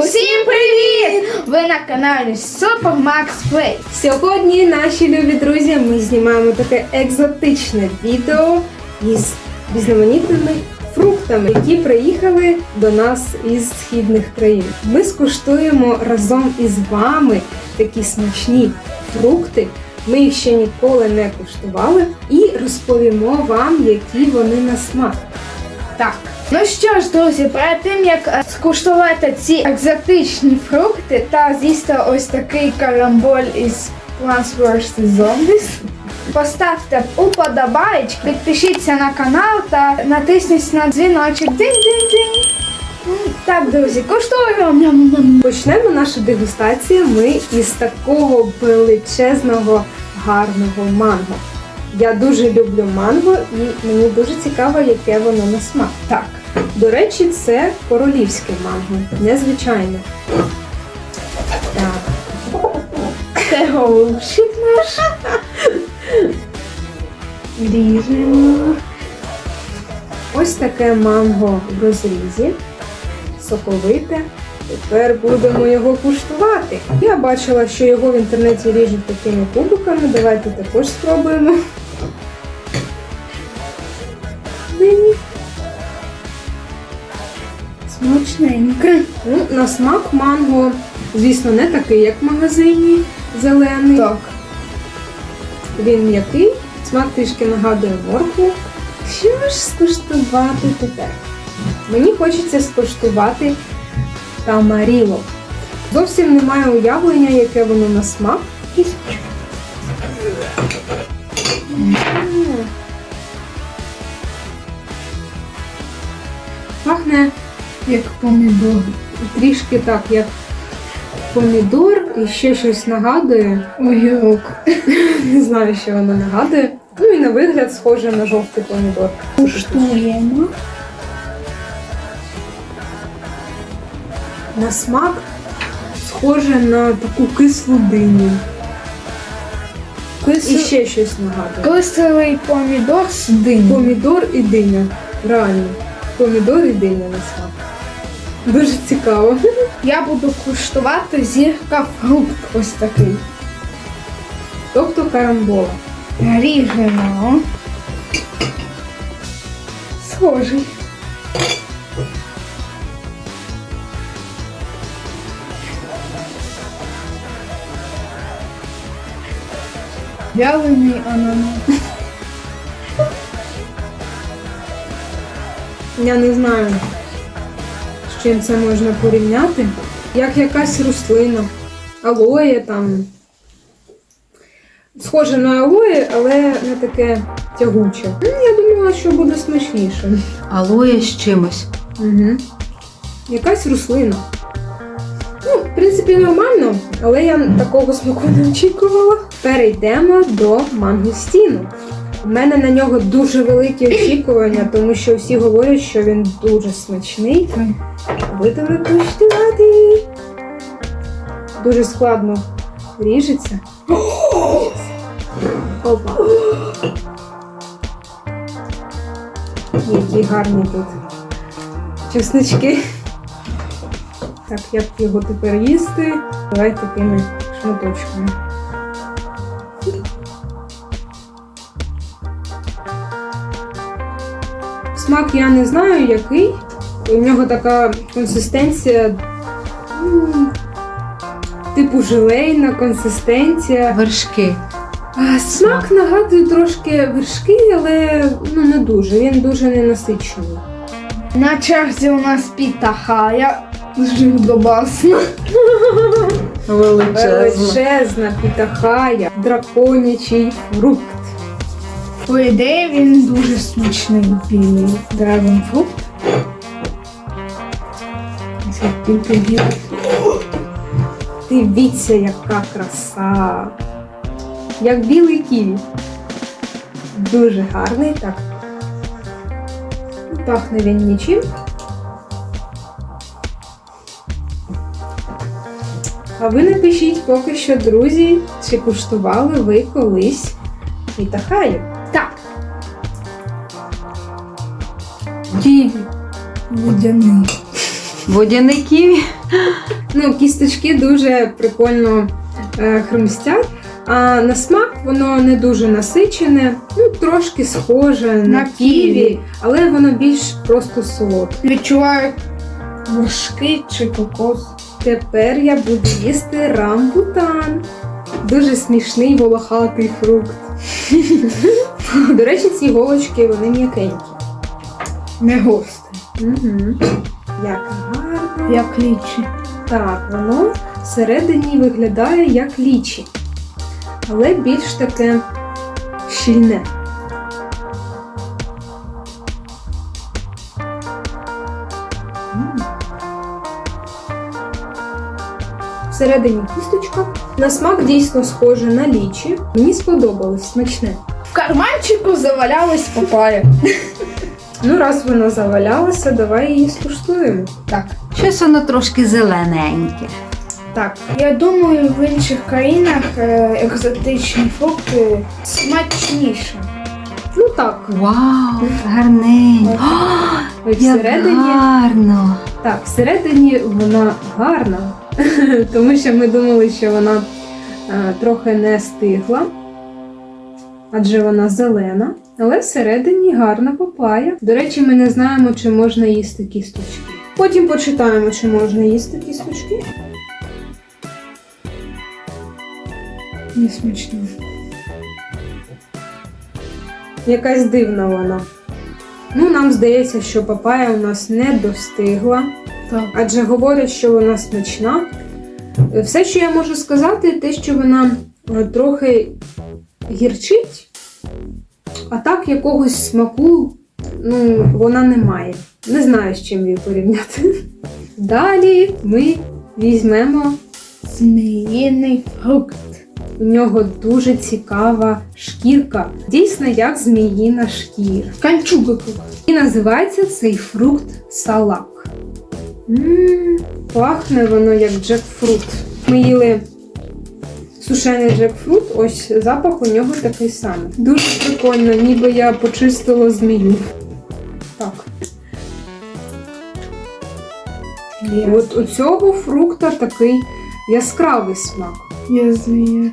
Усім привіт! Ви на каналі Super Max Play. Сьогодні, наші любі друзі, ми знімаємо таке екзотичне відео із різноманітними фруктами, які приїхали до нас із східних країн. Ми скуштуємо разом із вами такі смачні фрукти. Ми їх ще ніколи не куштували і розповімо вам, які вони на смак. Так. Ну що ж, друзі, перед тим як е, скуштувати ці екзотичні фрукти та з'їсти ось такий карамболь із Plants vs. Zombies, поставте уподобайки, підпишіться на канал та натисніть на дзвіночок. Динь-динь-динь. Так, друзі, куштуємо. Почнемо нашу дегустацію ми із такого величезного гарного манго. Я дуже люблю манго і мені дуже цікаво, яке воно на смак. Так. До речі, це королівське манго, незвичайне. Так, Це голубчик наш. Ріжемо. ось таке манго в розрізі, соковите. Тепер будемо його куштувати. Я бачила, що його в інтернеті ріжуть такими кубиками. Давайте також спробуємо. Смачненько. Ну, на смак манго, звісно, не такий, як в магазині зелений. Так. Він м'який, смак трішки нагадує моркву. Що ж скуштувати тепер? Мені хочеться скуштувати тамаріло. Зовсім немає уявлення, яке воно на смак. Пахне Як помідор. трішки так, як помідор і ще щось нагадує. Огірок. Не знаю, що воно нагадує. Ну і на вигляд схоже на жовтий помідор. Куштуємо. На смак схоже на таку кислу диню. І ще щось нагадує. Кислий помідор з динь. Помідор і диня. Реально. Помідор і диня на смак. Дуже цікаво. Я буду куштувати зірка фрукт ось такий. Тобто карамбола. Ріжемо. Схожий. Вялений ананас. Я не знаю, чим це можна порівняти. Як якась рослина. Алоє там. Схоже на алоє, але не таке тягуче. Ну, Я думала, що буде смачніше. Алоє з чимось. Угу. Якась рослина. Ну, в принципі, нормально, але я такого смаку не очікувала. Перейдемо до мангустіну. У мене на нього дуже великі очікування, тому що всі говорять, що він дуже смачний. Будемо куштувати. Дуже складно ріжеться. Опа. Які гарні тут чеснички. Так, як його тепер їсти? Давай такими шматочками. Смак я не знаю який. У нього така консистенція. Типу желейна консистенція. Вершки. Смак нагадує трошки вершки, але ну не дуже. Він дуже ненасичений. На черзі у нас пітахая. Жидобасна. Величезна пітахая, драконячий фрукт. По ідеї він дуже смачний білий драгонфрукт. Це тільки білий. Дивіться, яка краса. Як білий ківі. Дуже гарний, так. Пахне він нічим. А ви напишіть поки що, друзі, чи куштували ви колись пітахаю. Так, Ківі. водяний. Водяний ківі. Ну, кісточки дуже прикольно е, хрумстять. А на смак воно не дуже насичене, ну трошки схоже на, На ківі, ківі. але воно більш просто солодке. Відчуваю вершки чи кокос. Тепер я буду їсти рамбутан. Дуже смішний волохатий фрукт. До речі, ці голочки вони м'якенькі. Не госте, Угу. Як гарно. як лічі. Так, воно всередині виглядає як лічі, але більш таке щільне. Всередині кісточка. На смак дійсно схоже на лічі. Мені сподобалось смачне. В карманчику завалялась папая. Ну, раз вона завалялася, давай її скуштуємо. Так. Щось воно трошки зелененьке. Так, Я думаю, в інших країнах е, екзотичні фрукти смачніші. ну так, Вау, гарненько. О, як всередині. гарно. Так, всередині вона гарна, тому що ми думали, що вона е, трохи не стигла, адже вона зелена, але всередині гарна папая. До речі, ми не знаємо, чи можна їсти кісточки. Потім почитаємо, чи можна їсти кісточки. Не смачно. Якась дивна вона. Ну, нам здається, що папая у нас не достигла. Так. адже говорять, що вона смачна. Все, що я можу сказати, те, що вона е, трохи гірчить, а так якогось смаку ну, вона не має. Не знаю, з чим її порівняти. Далі ми візьмемо, Зміїний фрукт. у нього дуже цікава шкірка, дійсно як зміїна шкіра. Канчуга. І називається цей фрукт салак. М, Пахне воно як джекфрут. Ми їли сушений джекфрут, ось запах у нього такий самий. Дуже прикольно, ніби я почистила змію. Так. І от у цього фрукта такий яскравий смак. Я змія.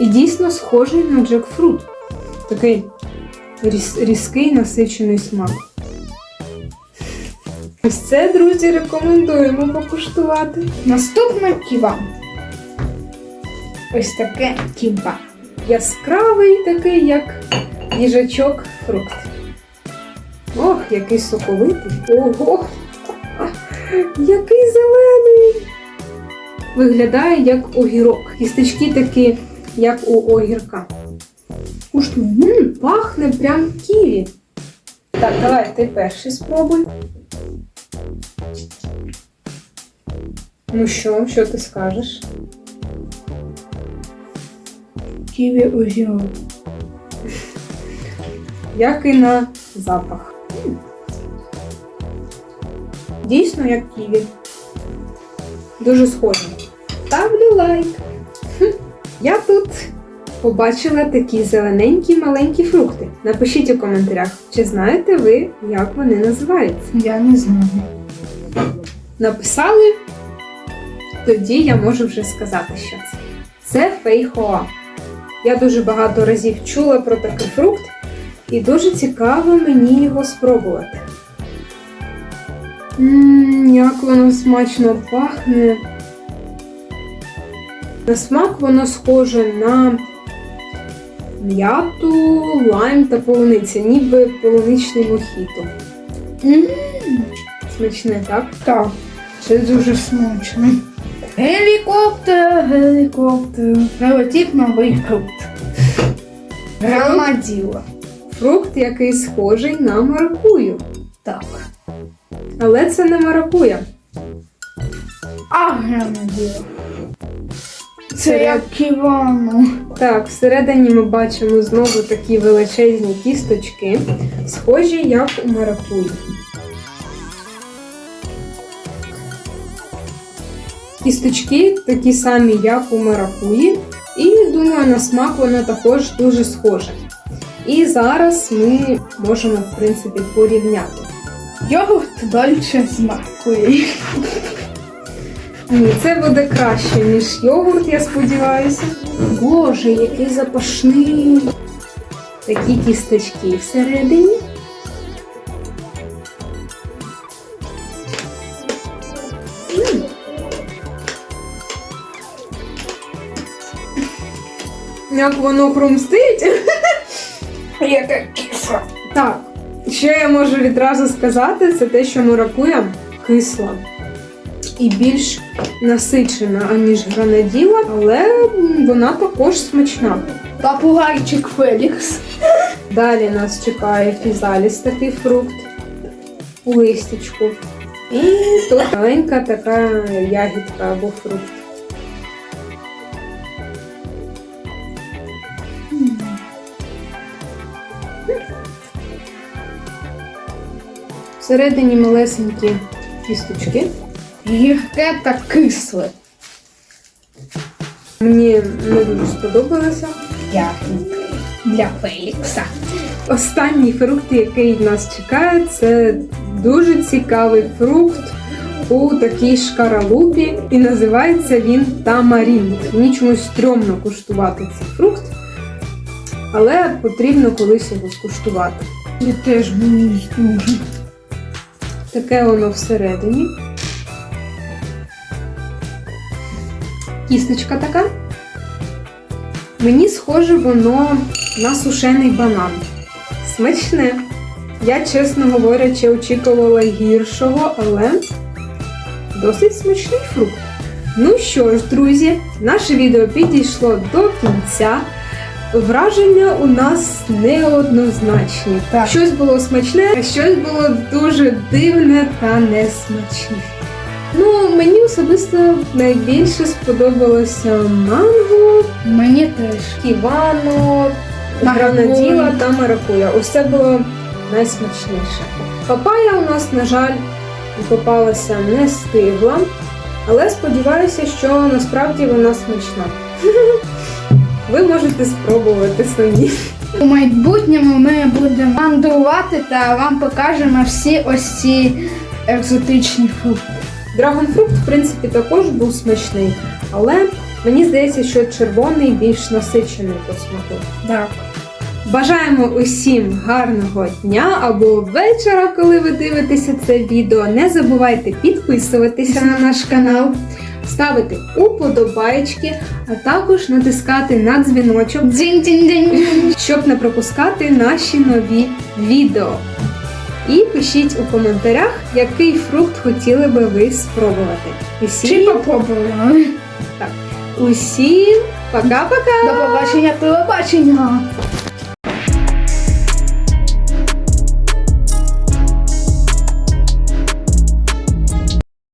І дійсно схожий на джекфрут. Такий різ, різкий насичений смак. Ось це, друзі, рекомендуємо покуштувати. Наступна ківа. Ось таке ківа. Яскравий такий, як їжачок фрукт. Ох, який соковитий. Ого! Який зелений! Виглядає як огірок. Кісточки такі, як у огірка. М, пахне прям ківі. Так, давай ти перший спробуй. Ну що, що ти скажеш? Ківі огірок. Як і на запах. Дійсно, як ківі. Дуже схоже. Ставлю лайк. Я тут побачила такі зелененькі маленькі фрукти. Напишіть у коментарях, чи знаєте ви, як вони називаються. Я не знаю. Написали? Тоді я можу вже сказати, що це. Це фейхоа. Я дуже багато разів чула про такий фрукт, і дуже цікаво мені його спробувати. Ммм, як воно смачно пахне. На смак воно схоже на м'яту, лайм та полуниця, ніби полуничний мохіто. М, Смачне, так? Так, це дуже смачно. Гелікоптер, гелікоптер. Прилетів новий фрукт. Громаділо. Фрукт, який схожий на маракую. Так. Але це не маракуя. А громаділо. Це як ківану. Так, всередині ми бачимо знову такі величезні кісточки, схожі як у маракуї. Кісточки такі самі, як у маракуї, і думаю, на смак воно також дуже схоже. І зараз ми можемо, в принципі, порівняти. Йогурт дольче смакує. Ні, це буде краще, ніж йогурт, я сподіваюся. Боже, який запашний. Такі кісточки всередині. Як воно хрумстить. Яка кисла. Так, що я можу відразу сказати, це те, що маракуя кисла і більш насичена, аніж гранаділа, але вона також смачна. Папугайчик Фелікс. Далі нас чекає фізаліс, такий фрукт у листячку. І тут маленька така ягідка або фрукт. Всередині малесенькі кісточки. Гірке та кисле. Мені не дуже сподобалося. Ягідки для Фелікса. Останній фрукт, який нас чекає, це дуже цікавий фрукт у такій шкаралупі, і називається він тамарінд. Мені чомусь стрьомно куштувати цей фрукт, але потрібно колись його скуштувати. Я теж боюсь дуже. Таке воно всередині. Кісточка така. Мені схоже воно на сушений банан. Смачне. Я, чесно говорячи, очікувала гіршого, але досить смачний фрукт. Ну що ж, друзі, наше відео підійшло до кінця. Враження у нас неоднозначні. Так. Щось було смачне, а щось було дуже дивне та несмачне. Ну, мені особисто найбільше сподобалося манго, Мені теж. ківано, Маракуя. гранаділа та маракуя. Ось це було найсмачніше. Папая у нас, на жаль, попалася не стигла, але сподіваюся, що насправді вона смачна. Ви можете спробувати самі. У майбутньому ми будемо мандрувати та вам покажемо всі ось ці екзотичні фрукти. Драгонфрукт, в принципі, також був смачний, але мені здається, що червоний більш насичений по смаку. Так. Бажаємо усім гарного дня або вечора, коли ви дивитеся це відео. Не забувайте підписуватися на наш канал, ставити уподобайки, а також натискати на дзвіночок, щоб не пропускати наші нові відео. І пишіть у коментарях, який фрукт хотіли би ви спробувати. Чи Усім, попробуємо. усім пока-пока! До побачення, телебачення.